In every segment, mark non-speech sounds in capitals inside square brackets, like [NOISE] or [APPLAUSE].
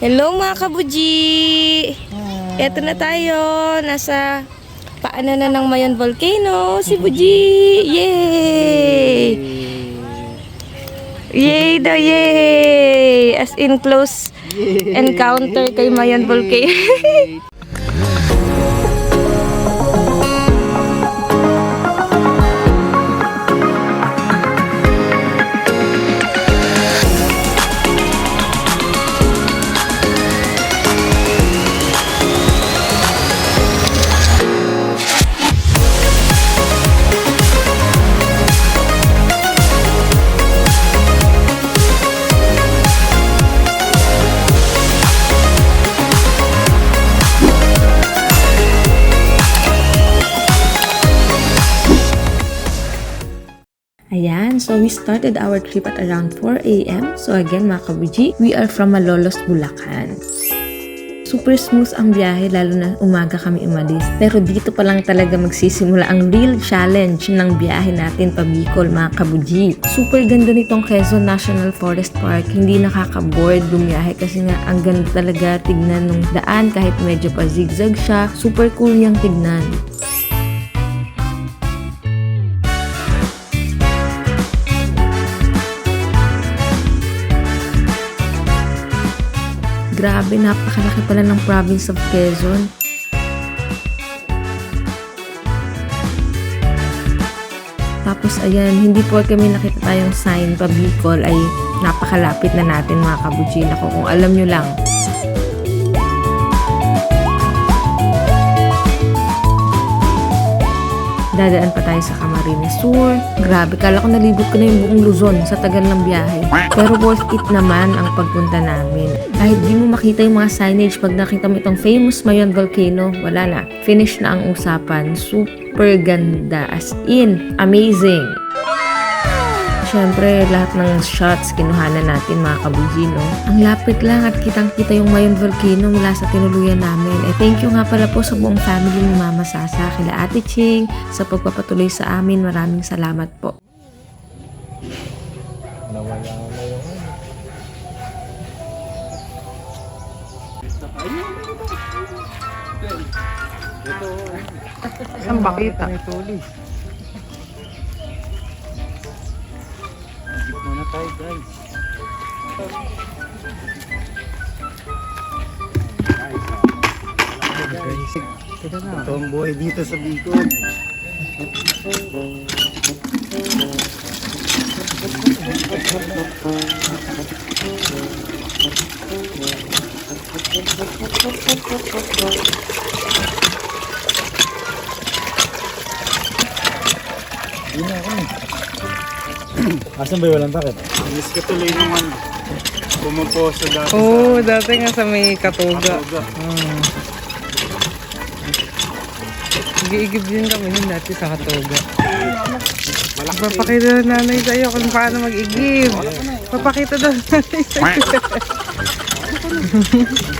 Hello mga kabuji! Eto na tayo. Nasa paanan na ng Mayon Volcano. Si Buji! Yay! Yay daw, yay! As in close encounter kay Mayon Volcano. [LAUGHS] so we started our trip at around 4 a.m. So again, mga kabuji, we are from Malolos, Bulacan. Super smooth ang biyahe, lalo na umaga kami umalis. Pero dito pa lang talaga magsisimula ang real challenge ng biyahe natin pa Bicol, mga kabuji. Super ganda nitong Quezon National Forest Park. Hindi nakaka-bored bumiyahe kasi nga ang ganda talaga tignan ng daan kahit medyo pa zigzag siya. Super cool niyang tignan. Grabe, napakalaki pala ng province of Quezon. Tapos ayan, hindi po kami nakita tayong sign pa Bicol ay napakalapit na natin mga kabutsin ako kung alam nyo lang. Dadaan pa tayo sa Camarines Sur. Grabe, kala ko nalibot ko na yung buong Luzon sa tagal ng biyahe. Pero worth it naman ang pagpunta namin. Kahit di mo makita yung mga signage pag nakita mo itong famous Mayon Volcano, wala na. Finish na ang usapan. Super ganda. As in, amazing. Siyempre, lahat ng shots kinuhanan natin mga kabuji, no? Ang lapit lang at kitang-kita yung Mayon Volcano mula sa tinuluyan namin. Eh, thank you nga pala po sa buong family ni Mama Sasa, kila Ate Ching, sa pagpapatuloy sa amin. Maraming salamat po. Nawala na yung ano. Saan ba kita? Tayo guys. Guys, ito ang buhay dito sa Bicol. Yun na. [CLEARS THROAT] Asan ba yung walang takip? Miss ko tuloy nung ano. Pumuposo dati Oo, oh, dati nga sa may katuga. Tuga. Hmm. Igiigib din kami yun dati sa katuga. Papakita na nanay sa'yo kung paano mag-igib. Papakita daw nanay sa'yo. [LAUGHS] [LAUGHS]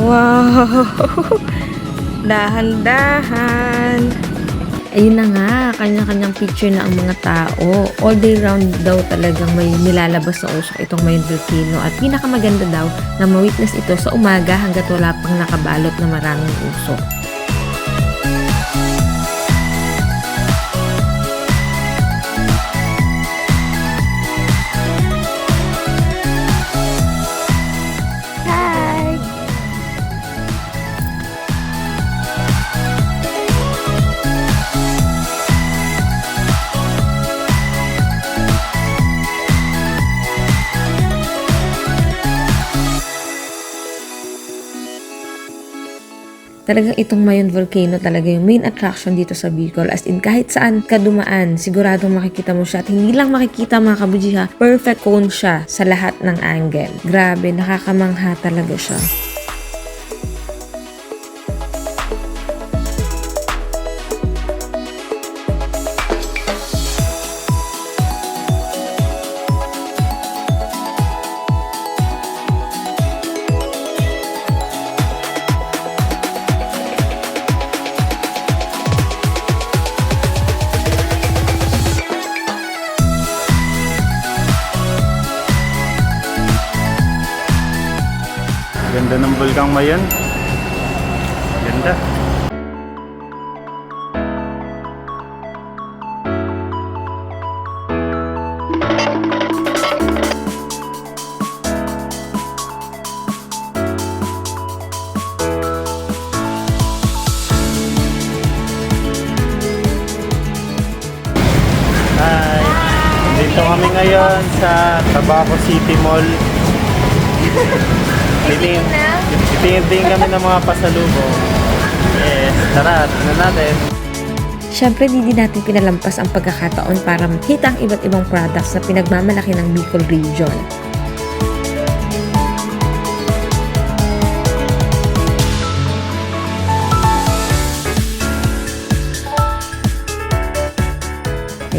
Wow! Dahan-dahan. Ayun na nga, kanya-kanyang picture na ang mga tao. All day round daw talagang may nilalabas sa usok itong Mayon Volcano at pinakamaganda daw na ma-witness ito sa umaga hanggat wala pang nakabalot na maraming usok. Talagang itong Mayon Volcano talaga yung main attraction dito sa Bicol. As in, kahit saan ka dumaan, siguradong makikita mo siya. At hindi lang makikita mga kabuji ha, perfect cone siya sa lahat ng angle. Grabe, nakakamangha talaga siya. Bulkang mayan. Ganda. Hi! Dito kami ngayon sa Tabaco City Mall. [LAUGHS] Titingin, titingin kami ng mga pasalubong. Yes, tara, tingnan natin. Siyempre, hindi natin pinalampas ang pagkakataon para makita ang iba't ibang products na pinagmamalaki ng Bicol region.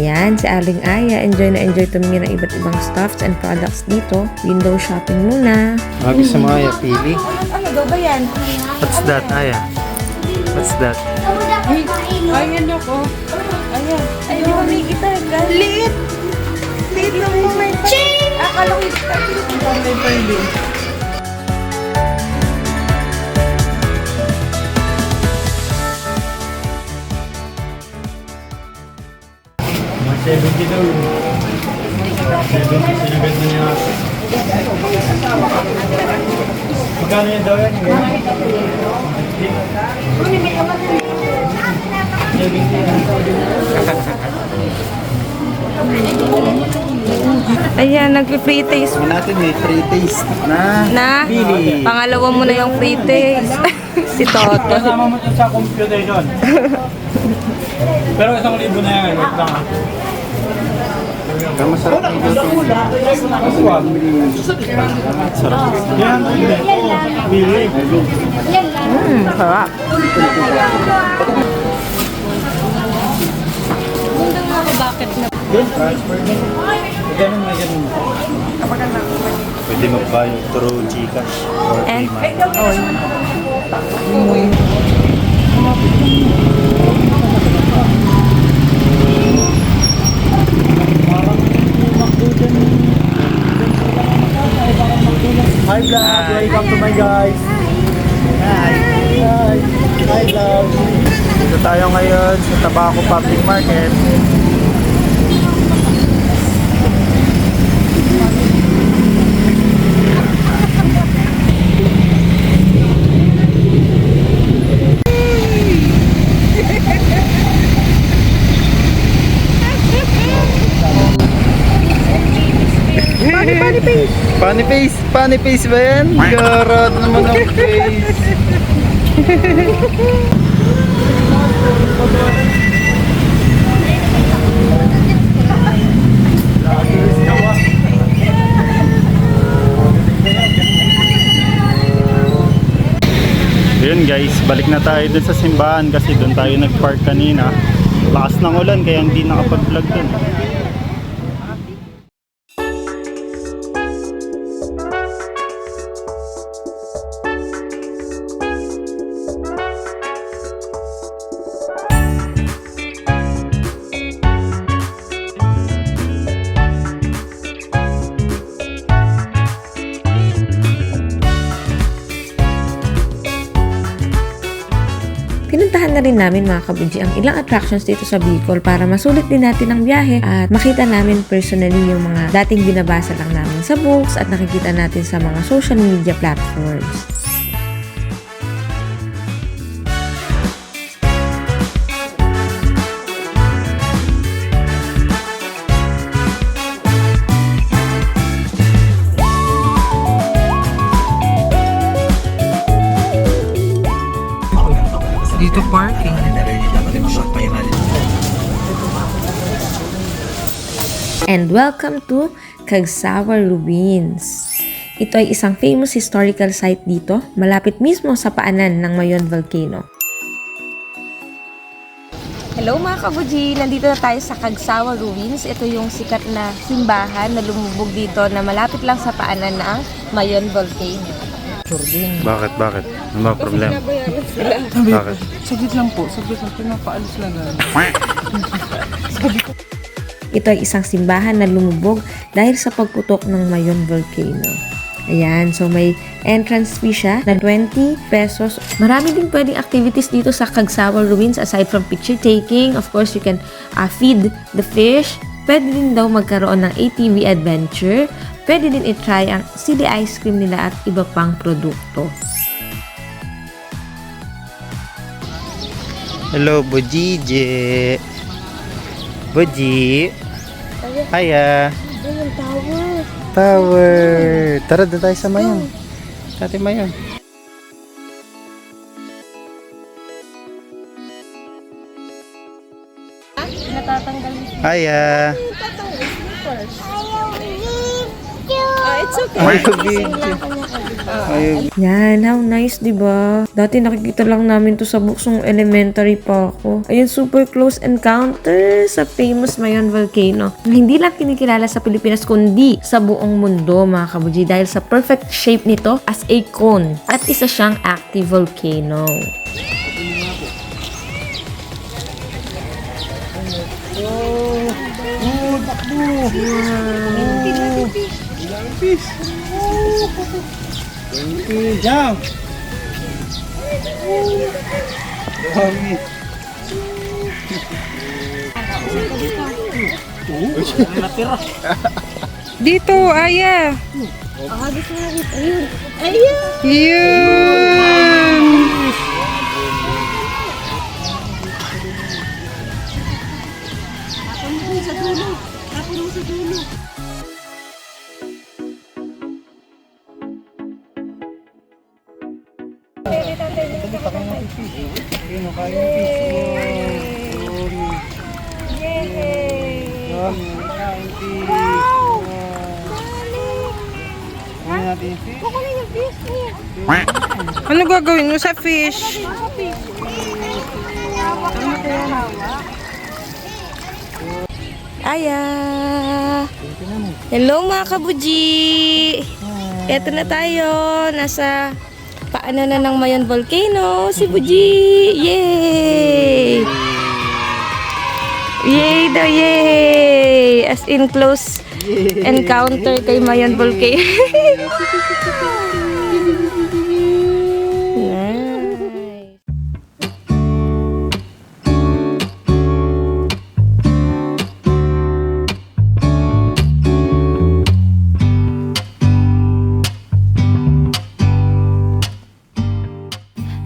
Ayan, si Aling Aya, enjoy na enjoy tumingin ng iba't ibang stuffs and products dito. Window shopping muna. Magi sa mga pili. Ano daw ba yan? What's that, Aya? What's that? Ayan ako. Ayan. Ay, di ba may kita? Liit! Liit lang mo may Ching! Akala ko yung Ang may 70 daw. 70 sinagad na niya. Magkano yan daw yan? Ayan, nag-free taste natin may free taste na na. Bili. Pangalawa mo na yung free taste. [LAUGHS] si Toto. Kasama mo sa computation. Pero isang libo na yan. Wait lang ah. Masarap yung Masarap. Sarap. Yan. Bili. Hmm, sarap. Good. Transfer din. Ganun na ganun. Pwede mag-buy through Gcash or And, PayMal. Hi vlog! Welcome to my guys! Hi! Hi! Hi vlog! Dito tayo ngayon sa Tabaco Public Market. Funny face! Funny face ba yan? Garad naman ang face! Yun guys, balik na tayo dun sa simbahan kasi dun tayo nag-park kanina. Lakas ng ulan kaya hindi nakapag-vlog dun. Namin mga kabuji ang ilang attractions dito sa Bicol para masulit din natin ang biyahe at makita namin personally yung mga dating binabasa lang namin sa books at nakikita natin sa mga social media platforms. And welcome to Cagsawa Ruins. Ito ay isang famous historical site dito, malapit mismo sa paanan ng Mayon Volcano. Hello mga kabuji! Nandito na tayo sa Cagsawa Ruins. Ito yung sikat na simbahan na lumubog dito na malapit lang sa paanan ng Mayon Volcano. Bakit, bakit? Ano ba problema? Bakit? Saglit lang po, saglit lang. Pinapaalis lang na. [LAUGHS] Ito ay isang simbahan na lumubog dahil sa pagputok ng Mayon Volcano. Ayan, so may entrance fee siya na 20 pesos. Marami din pwedeng activities dito sa Cagsawa Ruins aside from picture taking. Of course, you can uh, feed the fish. Pwede din daw magkaroon ng ATV adventure. Pwede din itry ang silly ice cream nila at iba pang produkto. Hello, Bujije. Buji. Hiya. Tower. Tara, doon tayo sa Mayon. Sa ating Mayon. Hiya. Ah, it's okay. Ay, video. Ay, Yan, how nice, di ba? Dati nakikita lang namin to sa books nung elementary pa ako. Ayun, super close encounter sa famous Mayon Volcano. Hindi lang kinikilala sa Pilipinas, kundi sa buong mundo, mga kabuji. Dahil sa perfect shape nito as a cone. At isa siyang active volcano. Jump! Dami. Dito, Aya. Yun! Ano gagawin mo sa fish? Aya! Hello mga kabuji! Eto na tayo. Nasa paanan na ng Mayon Volcano. Si Buji! Yay! Yay daw, yay! As in close encounter kay Mayon Volcano. [LAUGHS]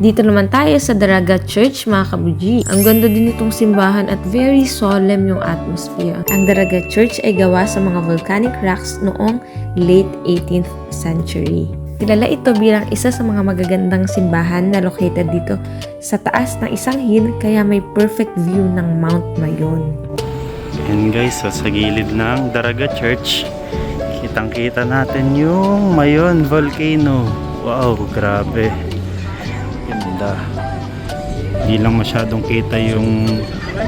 Dito naman tayo sa Daraga Church, mga kabuji. Ang ganda din itong simbahan at very solemn yung atmosphere. Ang Daraga Church ay gawa sa mga volcanic rocks noong late 18th century. Kilala ito bilang isa sa mga magagandang simbahan na located dito sa taas ng isang hill kaya may perfect view ng Mount Mayon. Yan guys, so sa gilid ng Daraga Church, kitang kita natin yung Mayon Volcano. Wow, grabe. Ganda. Hindi lang masyadong kita yung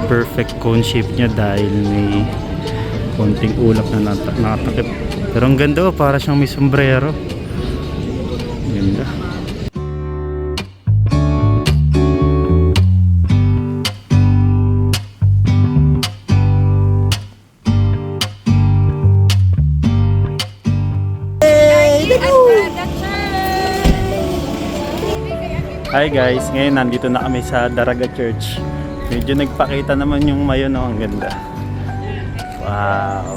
perfect cone shape niya dahil may konting ulap na nata- nakatakip. Pero ang ganda oh, para siyang may sombrero. Ganda. Hi guys, ngayon nandito na kami sa Daraga Church. Medyo nagpakita naman yung mayon, oh, ang ganda. Wow.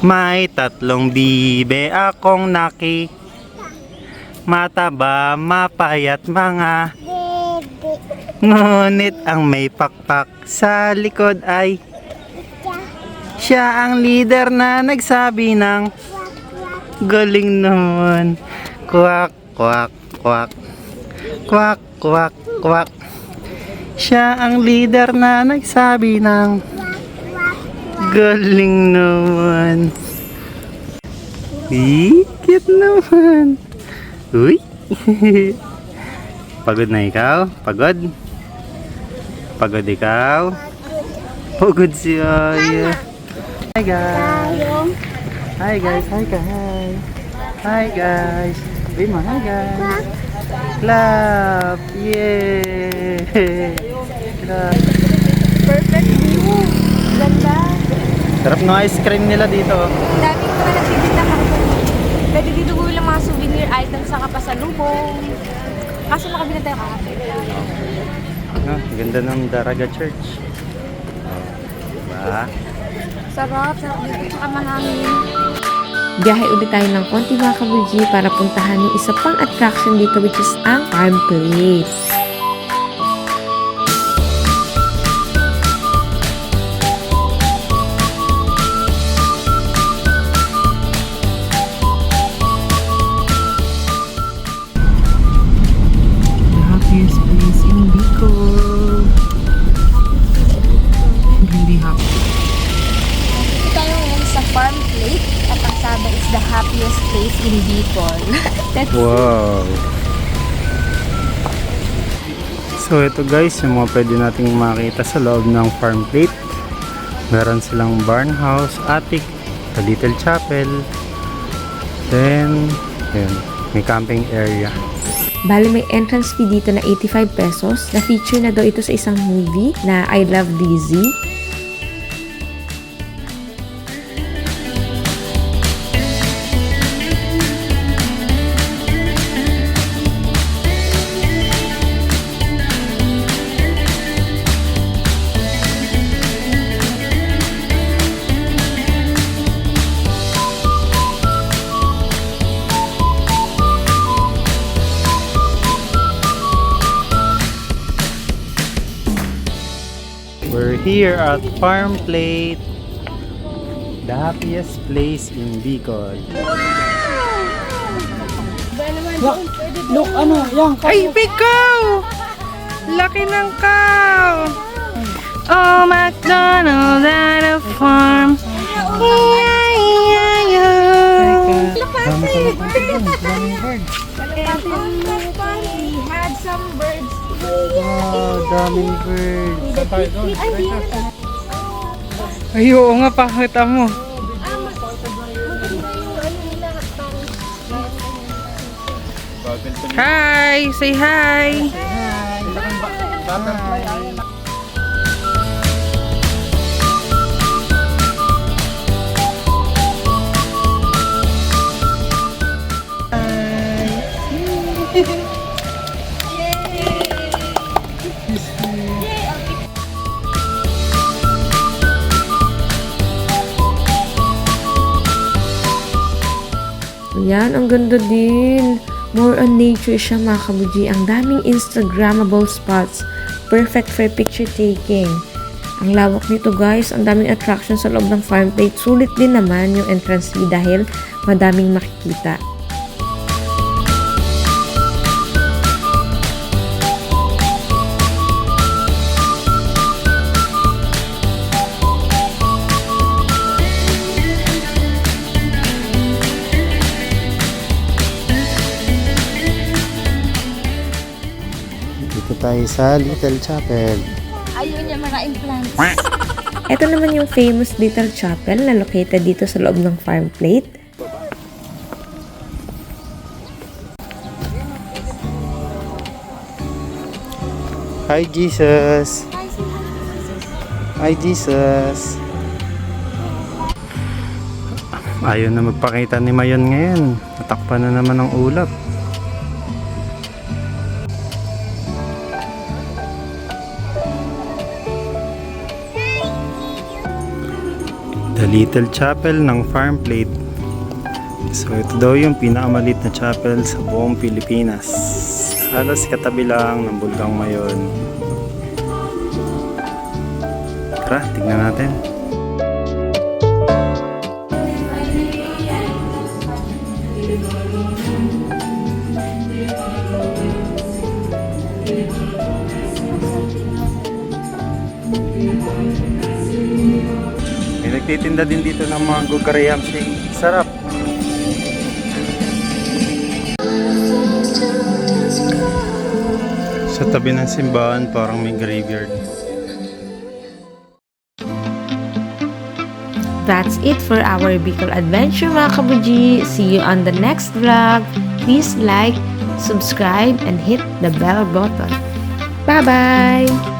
May tatlong bibe akong naki. Mataba, mapayat mga. Ngunit ang may pakpak sa likod ay siya ang leader na nagsabi ng galing naman. Kwak, kwak, kwak. Kwak, kwak, kwak. Siya ang leader na nagsabi ng galing naman. Uy, cute naman. Uy. [LAUGHS] Pagod na ikaw? Pagod? Pagod ikaw? Pagod si Aya. Hi guys. Hi guys, hi guys. Hi guys. Sabi mo, hi guys. Clap! Yay! [LAUGHS] Clap. Perfect view. Ganda. Sarap ng ice cream nila dito. Daming mga nagtitinda ka. Pwede dito bumili ng mga souvenir items sa kapasalubong. Kaso nakabili tayo kahapon. Ah, ganda ng Daraga Church. Oh, diba? Sarap, sarap dito. Tsaka mahangin. Biyahe ulit tayo ng konti mga kabuji para puntahan yung isa pang attraction dito which is ang farm plate. Happiest place in Bicol. Hindi happy. Dito tayo ngayon sa farm plate. At ang sabi is the happiest place in Bicol. [LAUGHS] That's Wow! So ito guys, yung mga pwede nating makita sa loob ng farm plate. Meron silang barn house, attic, a little chapel. Then, yun, may camping area. Bali may entrance fee dito na 85 pesos. Na-feature na daw ito sa isang movie na I Love Lizzie. Here at Farm Plate. The happiest place in Bicol. Look, ano, yan. Ay, big cow! Laki ng cow! Oh, McDonald at a farm. Yeah, yeah, yeah. Dami sa We had some birds. Wow, daming birds. Ay, oo nga, pakita mo. Hi! Say hi! Ayan, ang ganda din. More on nature siya mga kabuji. Ang daming Instagrammable spots. Perfect for picture taking. Ang lawak nito guys, ang daming attractions sa loob ng farm plate. Sulit din naman yung entrance fee dahil madaming makikita. Tayo sa Little Chapel. Ayun yung mga implants. [LAUGHS] Ito naman yung famous Little Chapel na located dito sa loob ng farm plate. Hi Jesus! Hi Jesus! Ayaw na magpakita ni Mayon ngayon. Natakpan na naman ng ulap. Little Chapel ng Farm Plate. So ito daw yung pinakamalit na chapel sa buong Pilipinas. Halos katabi lang ng Bulgang Mayon. Tara, tignan natin. Nagtitinda din dito ng mga gugarayam shake. Sarap. Sa tabi ng simbahan parang may graveyard. That's it for our Bicol adventure mga kabuji. See you on the next vlog. Please like, subscribe, and hit the bell button. Bye-bye!